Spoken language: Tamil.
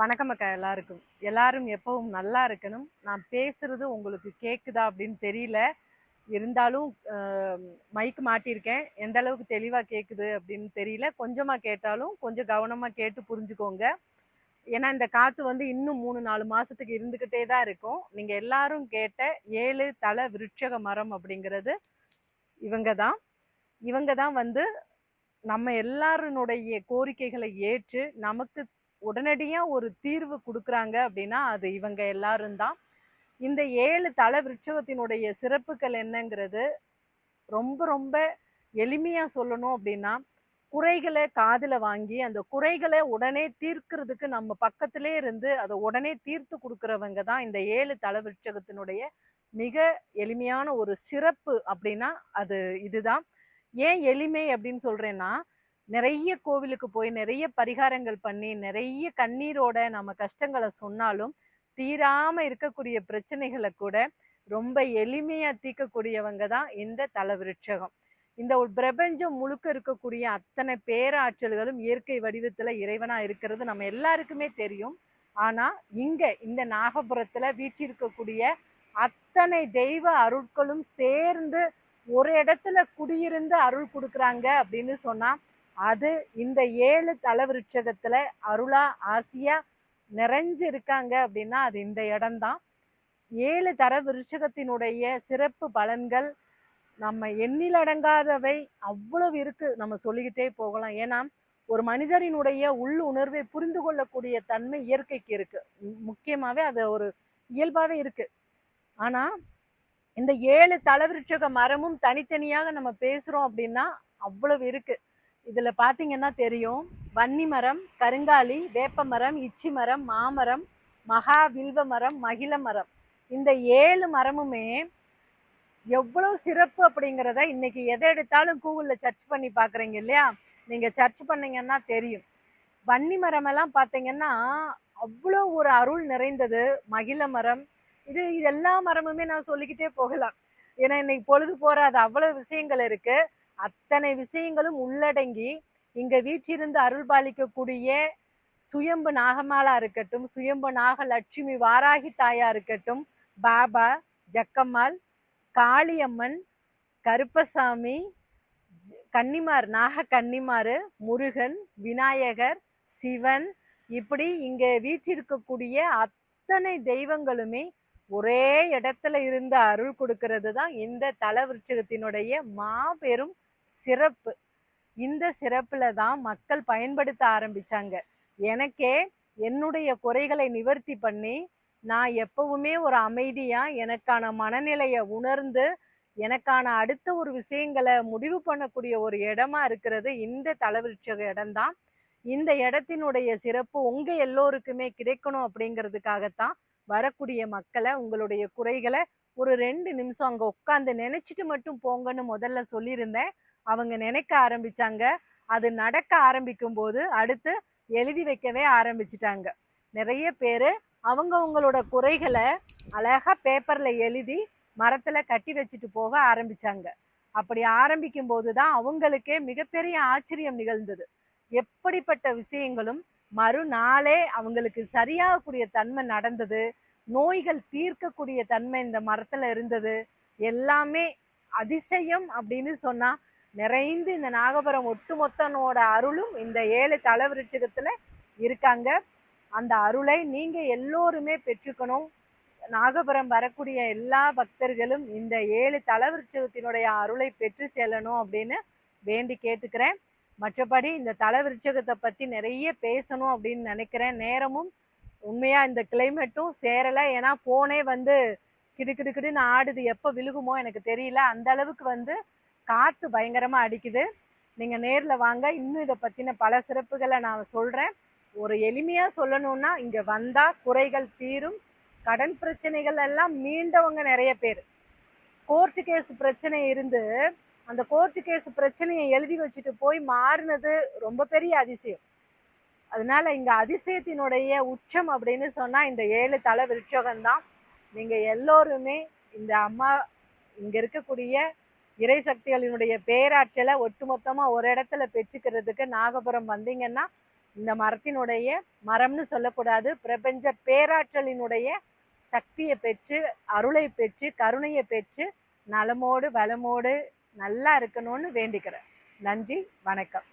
வணக்கம் அக்கா எல்லாருக்கும். எல்லாரும் எப்பவும் நல்லா இருக்கணும். நான் பேசுறது உங்களுக்கு கேக்குதா அப்படின்னு தெரியல. இருந்தாலும் மைக் மாட்டியிருக்கேன். எந்த அளவுக்கு தெளிவாக கேட்குது அப்படின்னு தெரியல. கொஞ்சமாக கேட்டாலும் கொஞ்சம் கவனமாக கேட்டு புரிஞ்சுக்கோங்க. ஏன்னா இந்த காற்று வந்து இன்னும் மூணு நாலு மாதத்துக்கு இருந்துக்கிட்டே தான் இருக்கும். நீங்கள் எல்லாரும் கேட்ட ஏழு தலை விருட்சக மரம் அப்படிங்கிறது இவங்க தான். இவங்க தான் வந்து நம்ம எல்லாருனுடைய கோரிக்கைகளை ஏற்று நமக்கு உடனடியாக ஒரு தீர்வு கொடுக்குறாங்க அப்படின்னா அது இவங்க எல்லாரும் தான். இந்த ஏழு தலை விருட்சகத்தினுடைய சிறப்புகள் என்னங்கிறது ரொம்ப ரொம்ப எளிமையாக சொல்லணும் அப்படின்னா குறைகளை காதில் வாங்கி அந்த குறைகளை உடனே தீர்க்கிறதுக்கு நம்ம பக்கத்திலே இருந்து அதை உடனே தீர்த்து கொடுக்குறவங்க தான் இந்த ஏழு தலை விருட்சகத்தினுடைய மிக எளிமையான ஒரு சிறப்பு அப்படின்னா அது இதுதான். ஏன் எளிமை அப்படின்னு சொல்கிறேன்னா நிறைய கோவிலுக்கு போய் நிறைய பரிகாரங்கள் பண்ணி நிறைய கண்ணீரோட நம்ம கஷ்டங்களை சொன்னாலும் தீராம இருக்கக்கூடிய பிரச்சனைகளை கூட ரொம்ப எளிமையா தீர்க்கக்கூடியவங்க தான் இந்த தலவிருட்சகம். இந்த ஒரு பிரபஞ்சம் முழுக்க இருக்கக்கூடிய அத்தனை பேராற்றல்களும் இயற்கை வடிவத்துல இறைவனா இருக்கிறது நம்ம எல்லாருக்குமே தெரியும். ஆனா இங்க இந்த நாகபுரத்துல வீற்றிருக்கக்கூடிய அத்தனை தெய்வ அருட்களும் சேர்ந்து ஒரு இடத்துல குடியிருந்து அருள் கொடுக்குறாங்க அப்படின்னு சொன்னா அது இந்த ஏழு தலவிருட்சகத்துல அருளா ஆசியா நிறைஞ்சு இருக்காங்க அப்படின்னா அது இந்த இடம்தான். ஏழு தர விருட்சகத்தினுடைய சிறப்பு பலன்கள் நம்ம எண்ணிலடங்காதவை அவ்வளவு இருக்கு. நம்ம சொல்லிக்கிட்டே போகலாம். ஏன்னா ஒரு மனிதரினுடைய உள் உணர்வை புரிந்து கொள்ளக்கூடிய தன்மை இயற்கைக்கு இருக்கு. முக்கியமாவே அது ஒரு இயல்பாவே இருக்கு. ஆனா இந்த ஏழு தலவிருட்சக மரமும் தனித்தனியாக நம்ம பேசுறோம் அப்படின்னா அவ்வளவு இருக்கு. இதுல பாத்தீங்கன்னா தெரியும். வன்னி மரம் கருங்காலி வேப்ப மரம் இச்சி மரம் மாமரம் மகா வில்வ மரம் மகிழ மரம். இந்த ஏழு மரமுமே எவ்வளவு சிறப்பு அப்படிங்கிறத இன்னைக்கு எதை எடுத்தாலும் கூகுளில் சர்ச் பண்ணி பார்க்குறீங்க இல்லையா? நீங்கள் சர்ச் பண்ணீங்கன்னா தெரியும். வன்னி மரமெல்லாம் பார்த்தீங்கன்னா அவ்வளோ ஒரு அருள் நிறைந்தது. மகிழ மரம். இது இது எல்லா மரமுமே நான் சொல்லிக்கிட்டே போகலாம். ஏன்னா இன்னைக்கு பொழுது போகிற அது அவ்வளோ விஷயங்கள் இருக்குது அத்தனை விஷயங்களும் உள்ளடங்கி இங்க வீற்றிருந்து அருள் பாலிக்கக்கூடிய சுயம்பு நாகமாலா இருக்கட்டும் சுயம்பு நாகலட்சுமி வாராகி தாயா இருக்கட்டும் பாபா ஜக்கம்மாள் காளியம்மன் கருப்பசாமி கன்னிமார் நாக கன்னிமாறு முருகன் விநாயகர் சிவன் இப்படி இங்கே வீற்றிருக்கக்கூடிய அத்தனை தெய்வங்களுமே ஒரே இடத்துல இருந்து அருள் கொடுக்கிறது தான் இந்த தலவிருட்சகத்தினுடைய மாபெரும் சிறப்பு. இந்த சிறப்பில் தான் மக்கள் பயன்படுத்த ஆரம்பித்தாங்க எனக்கே என்னுடைய குறைகளை நிவர்த்தி பண்ணி நான் எப்பவுமே ஒரு அமைதியாக எனக்கான மனநிலையை உணர்ந்து எனக்கான அடுத்த ஒரு விஷயங்களை முடிவு பண்ணக்கூடிய ஒரு இடமா இருக்கிறது இந்த தலவிருட்சக இடம்தான் இந்த இடத்தினுடைய சிறப்பு உங்கள் எல்லோருக்குமே கிடைக்கணும் அப்படிங்கிறதுக்காகத்தான் வரக்கூடிய மக்களை உங்களுடைய குறைகளை ஒரு ரெண்டு நிமிஷம் அங்கே உட்காந்து நினச்சிட்டு மட்டும் போங்கன்னு முதல்ல சொல்லியிருந்தேன். அவங்க நினைக்க ஆரம்பிச்சாங்க. அது நடக்க ஆரம்பிக்கும் போது அடுத்து எழுதி வைக்கவே ஆரம்பிச்சிட்டாங்க. நிறைய பேர் அவங்கவுங்களோட குறைகளை அழகாக பேப்பரில் எழுதி மரத்தில் கட்டி வச்சுட்டு போக ஆரம்பித்தாங்க அப்படி ஆரம்பிக்கும் போதுதான் அவங்களுக்கே மிகப்பெரிய ஆச்சரியம் நிகழ்ந்தது. எப்படிப்பட்ட விஷயங்களும் மறுநாளே அவங்களுக்கு சரியாகக்கூடிய தன்மை நடந்தது. நோய்கள் தீர்க்கக்கூடிய தன்மை இந்த மரத்தில் இருந்தது. எல்லாமே அதிசயம் அப்படின்னு சொன்னால் நிறைந்து இந்த நாகபுரம் ஒட்டுமொத்தனோட அருளும் இந்த ஏழு தலவிருட்சகத்துல இருக்காங்க. அந்த அருளை நீங்க எல்லோருமே பெற்றுக்கணும். நாகபுரம் வரக்கூடிய எல்லா பக்தர்களும் இந்த ஏழு தலவிருட்சகத்தினுடைய அருளை பெற்று செல்லணும் அப்படின்னு வேண்டி கேட்டுக்கிறேன். மற்றபடி இந்த தலவிருட்சகத்தை பத்தி நிறைய பேசணும் அப்படின்னு நினைக்கிறேன். நேரமும் உண்மையா இந்த கிளைமேட்டும் சேரலை. ஏன்னா போனே வந்து கிடுக்கிடுக்கிடுன்னு ஆடுது. எப்போ விழுகுமோ எனக்கு தெரியல. அந்த அளவுக்கு வந்து காற்று பயங்கரமாக அடிக்குது. நீங்கள் நேரில் வாங்க. இன்னும் இதை பற்றின பல சிறப்புகளை நான் சொல்கிறேன் ஒரு எளிமையாக சொல்லணும்னா இங்கே வந்தால் குறைகள் தீரும். கடன் பிரச்சனைகள் எல்லாம் மீண்டவங்க நிறைய பேர். கோர்ட்டு கேஸ் பிரச்சனை இருந்து அந்த கோர்ட்டு கேஸ் பிரச்சனையை எழுதி வச்சுட்டு போய் மாறினது ரொம்ப பெரிய அதிசயம். அதனால இங்கே அதிசயத்தினுடைய உச்சம் அப்படின்னு சொன்னால் இந்த ஏழு தலை விருட்சகம் தான் நீங்கள் எல்லோருமே இந்த அம்மா இங்கே இருக்கக்கூடிய இறை சக்திகளினுடைய பேராற்றலை ஒட்டுமொத்தமாக ஒரு இடத்துல பெற்றுக்கிறதுக்கு நாகபுரம் வந்தீங்கன்னா இந்த மரத்தினுடைய மரம்னு சொல்லக்கூடாது பிரபஞ்ச பேராற்றலினுடைய சக்தியை பெற்று அருளை பெற்று கருணையை பெற்று நலமோடு வளமோடு நல்லா இருக்கணும்னு வேண்டிக்கிறேன். நன்றி வணக்கம்.